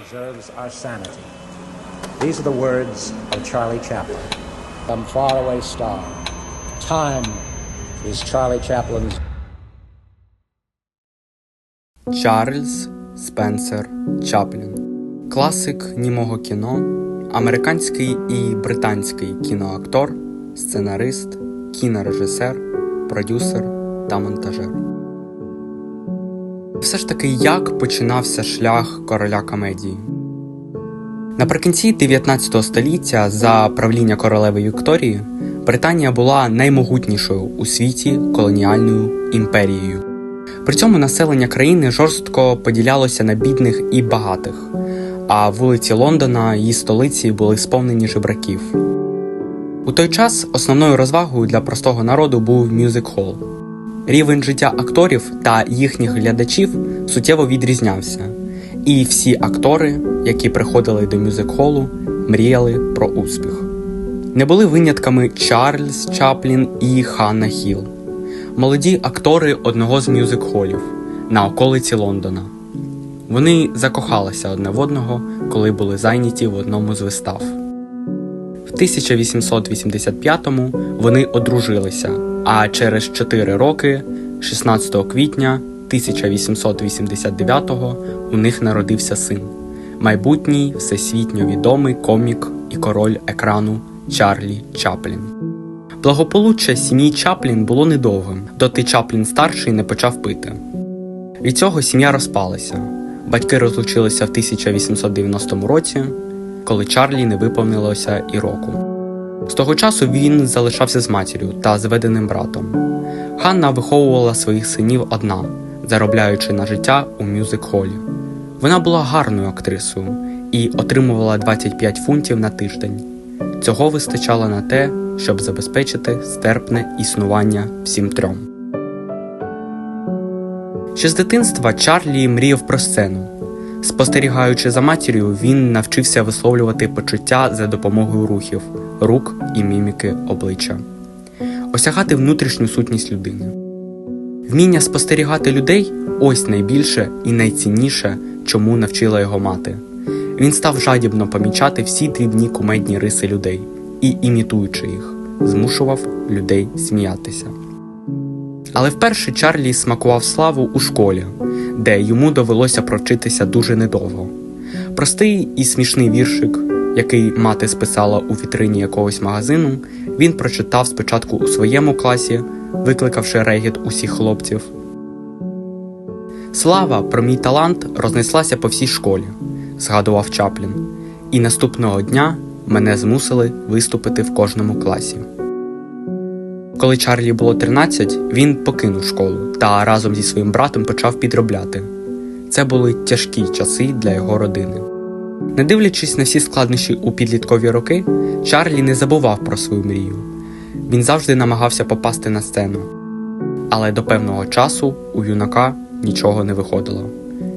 preserves our sanity. These are the words of Charlie Chaplin. Some faraway star. Time is Charlie Chaplin's Чарльз Спенсер Чаплін, класик німого кіно, американський і британський кіноактор, сценарист, кінорежисер, продюсер та монтажер. Все ж таки, як починався шлях короля комедії? Наприкінці 19 століття за правління королеви Вікторії Британія була наймогутнішою у світі колоніальною імперією. При цьому населення країни жорстко поділялося на бідних і багатих, а вулиці Лондона, її столиці, були сповнені жебраків. У той час основною розвагою для простого народу був мюзик-хол. Рівень життя акторів та їхніх глядачів суттєво відрізнявся, і всі актори, які приходили до мюзик-холу, мріяли про успіх. Не були винятками Чарльз Чаплін і Ханна Хіл молоді актори одного з мюзик-холів на околиці Лондона. Вони закохалися одне в одного, коли були зайняті в одному з вистав. В 1885-му вони одружилися, а через 4 роки, 16 квітня 1889-го, у них народився син майбутній всесвітньо відомий комік і король екрану Чарлі Чаплін. Благополуччя сім'ї Чаплін було недовгим, доти Чаплін старший не почав пити. Від цього сім'я розпалася. Батьки розлучилися в 1890 році, коли Чарлі не виповнилося і року. З того часу він залишався з матір'ю та зведеним братом. Ханна виховувала своїх синів одна, заробляючи на життя у мюзик-холі. Вона була гарною актрисою і отримувала 25 фунтів на тиждень. Цього вистачало на те, щоб забезпечити стерпне існування всім трьом. Ще з дитинства Чарлі мріяв про сцену. Спостерігаючи за матір'ю, він навчився висловлювати почуття за допомогою рухів, рук і міміки обличчя, осягати внутрішню сутність людини. Вміння спостерігати людей ось найбільше і найцінніше, чому навчила його мати. Він став жадібно помічати всі дрібні кумедні риси людей і, імітуючи їх, змушував людей сміятися. Але вперше Чарлі смакував славу у школі, де йому довелося провчитися дуже недовго. Простий і смішний віршик, який мати списала у вітрині якогось магазину, він прочитав спочатку у своєму класі, викликавши регіт усіх хлопців. Слава про мій талант рознеслася по всій школі, згадував Чаплін, і наступного дня мене змусили виступити в кожному класі. Коли Чарлі було 13, він покинув школу та разом зі своїм братом почав підробляти. Це були тяжкі часи для його родини. Не дивлячись на всі складнощі у підліткові роки, Чарлі не забував про свою мрію. Він завжди намагався попасти на сцену. Але до певного часу у юнака нічого не виходило.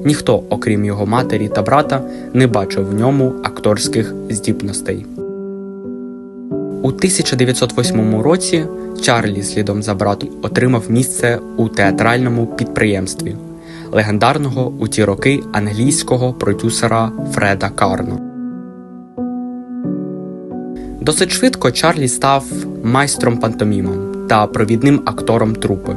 Ніхто, окрім його матері та брата, не бачив в ньому акторських здібностей. У 1908 році Чарлі слідом за братом отримав місце у театральному підприємстві легендарного у ті роки англійського продюсера Фреда Карно. Досить швидко Чарлі став майстром пантомімом та провідним актором трупи.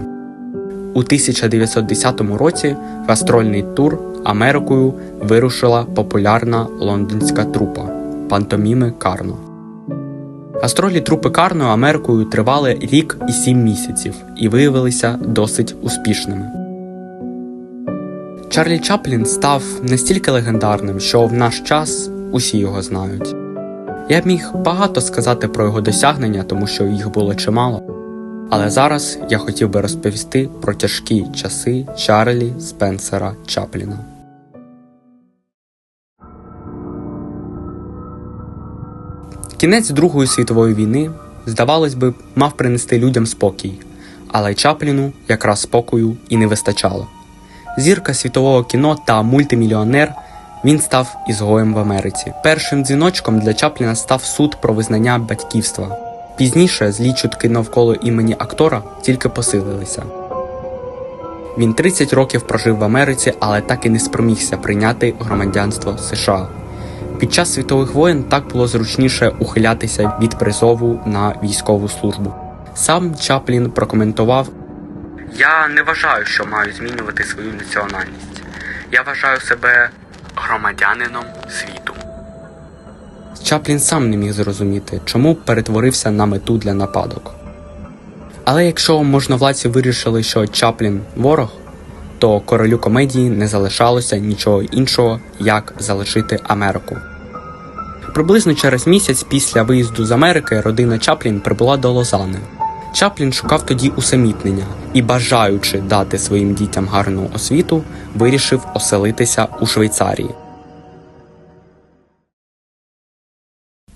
У 1910 році гастрольний тур Америкою вирушила популярна лондонська трупа пантоміми Карно. Гастролі трупи Карно Америкою тривали рік і сім місяців і виявилися досить успішними. Чарлі Чаплін став настільки легендарним, що в наш час усі його знають. Я міг багато сказати про його досягнення, тому що їх було чимало. Але зараз я хотів би розповісти про тяжкі часи Чарлі Спенсера Чапліна. Кінець Другої світової війни, здавалось би, мав принести людям спокій, але Чапліну якраз спокою і не вистачало. Зірка світового кіно та мультимільйонер він став ізгоєм в Америці. Першим дзвіночком для Чапліна став суд про визнання батьківства. Пізніше злі чутки навколо імені актора тільки посилилися. Він 30 років прожив в Америці, але так і не спромігся прийняти громадянство США. Під час світових воєн так було зручніше ухилятися від призову на військову службу. Сам Чаплін прокоментував: Я не вважаю, що маю змінювати свою національність. Я вважаю себе громадянином світу. Чаплін сам не міг зрозуміти, чому перетворився на мету для нападок. Але якщо можновладці вирішили, що Чаплін ворог, то королю комедії не залишалося нічого іншого, як залишити Америку. Приблизно через місяць після виїзду з Америки родина Чаплін прибула до Лозани. Чаплін шукав тоді усамітнення і, бажаючи дати своїм дітям гарну освіту, вирішив оселитися у Швейцарії.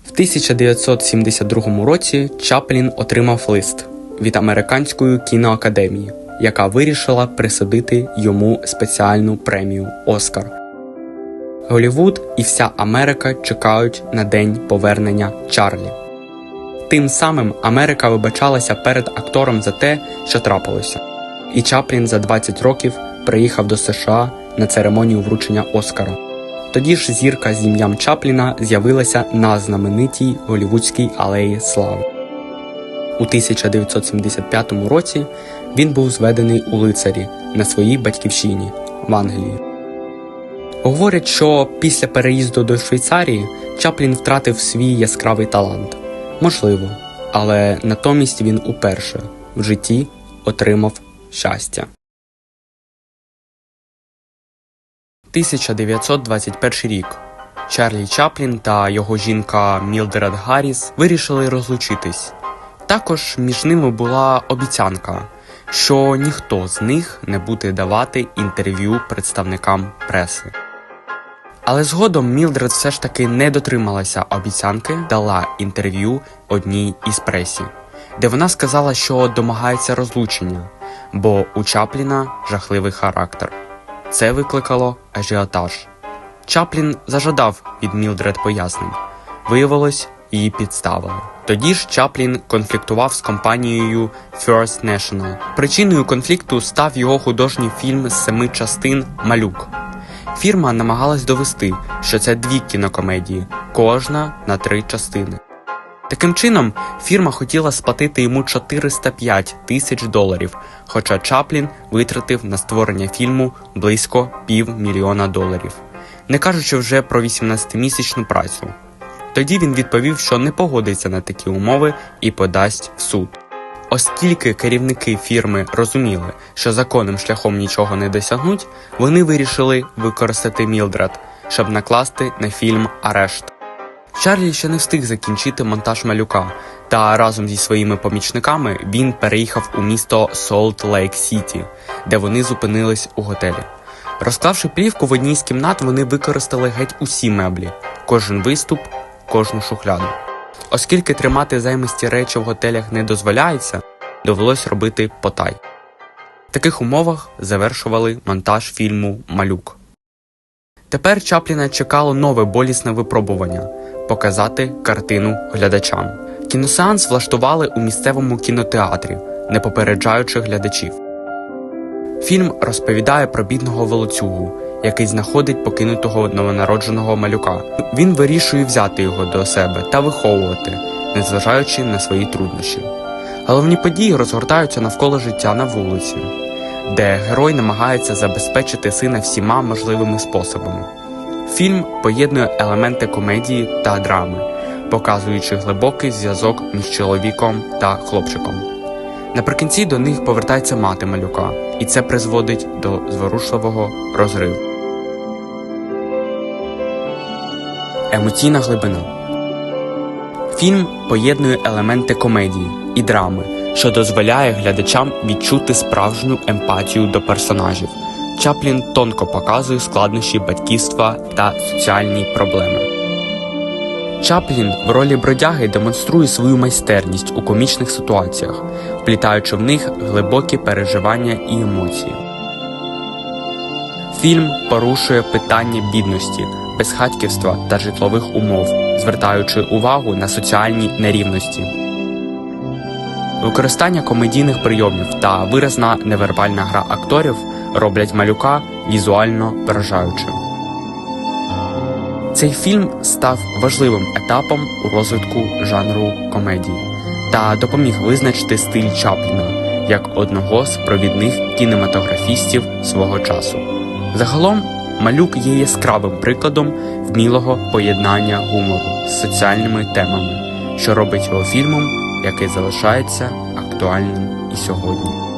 В 1972 році Чаплін отримав лист від американської кіноакадемії, яка вирішила присудити йому спеціальну премію Оскар. Голівуд і вся Америка чекають на день повернення Чарлі. Тим самим Америка вибачалася перед актором за те, що трапилося. І Чаплін за 20 років приїхав до США на церемонію вручення Оскара. Тоді ж зірка з ім'ям Чапліна з'явилася на знаменитій голівудській алеї Слави. У 1975 році він був зведений у лицарі на своїй батьківщині в Англії. Говорять, що після переїзду до Швейцарії Чаплін втратив свій яскравий талант. Можливо, але натомість він уперше в житті отримав щастя. 1921 рік. Чарлі Чаплін та його жінка Мілдред Гарріс вирішили розлучитись. Також між ними була обіцянка, що ніхто з них не буде давати інтерв'ю представникам преси. Але згодом Мілдред все ж таки не дотрималася обіцянки, дала інтерв'ю одній із пресі, де вона сказала, що домагається розлучення, бо у Чапліна жахливий характер. Це викликало ажіотаж. Чаплін зажадав від Мілдред пояснень. Виявилось, її підставили. Тоді ж Чаплін конфліктував з компанією First National. Причиною конфлікту став його художній фільм з семи частин Малюк. Фірма намагалась довести, що це дві кінокомедії, кожна на три частини. Таким чином, фірма хотіла сплатити йому 405 тисяч доларів, хоча Чаплін витратив на створення фільму близько півмільйона доларів, не кажучи вже про 18-місячну працю. Тоді він відповів, що не погодиться на такі умови і подасть в суд. Оскільки керівники фірми розуміли, що законним шляхом нічого не досягнуть, вони вирішили використати Мілдред, щоб накласти на фільм арешт. Чарлі ще не встиг закінчити монтаж малюка, та разом зі своїми помічниками він переїхав у місто Солт Лейк Сіті, де вони зупинились у готелі. Розклавши плівку в одній з кімнат, вони використали геть усі меблі, кожен виступ, кожну шухляду. Оскільки тримати займисті речі в готелях не дозволяється, довелось робити потай. В таких умовах завершували монтаж фільму Малюк. Тепер Чапліна чекало нове болісне випробування показати картину глядачам. Кіносеанс влаштували у місцевому кінотеатрі, не попереджаючи глядачів. Фільм розповідає про бідного волоцюгу, який знаходить покинутого новонародженого малюка. Він вирішує взяти його до себе та виховувати, незважаючи на свої труднощі. Головні події розгортаються навколо життя на вулиці, де герой намагається забезпечити сина всіма можливими способами. Фільм поєднує елементи комедії та драми, показуючи глибокий зв'язок між чоловіком та хлопчиком. Наприкінці до них повертається мати малюка, і це призводить до зворушливого розриву. Емоційна глибина Фільм поєднує елементи комедії і драми, що дозволяє глядачам відчути справжню емпатію до персонажів. Чаплін тонко показує складнощі батьківства та соціальні проблеми. Чаплін в ролі бродяги демонструє свою майстерність у комічних ситуаціях, вплітаючи в них глибокі переживання і емоції. Фільм порушує питання бідності, безхатьківства та житлових умов, звертаючи увагу на соціальні нерівності. Використання комедійних прийомів та виразна невербальна гра акторів роблять малюка візуально вражаючим. Цей фільм став важливим етапом у розвитку жанру комедії та допоміг визначити стиль Чапліна як одного з провідних кінематографістів свого часу. Загалом, малюк є яскравим прикладом вмілого поєднання гумору з соціальними темами, що робить його фільмом, який залишається актуальним і сьогодні.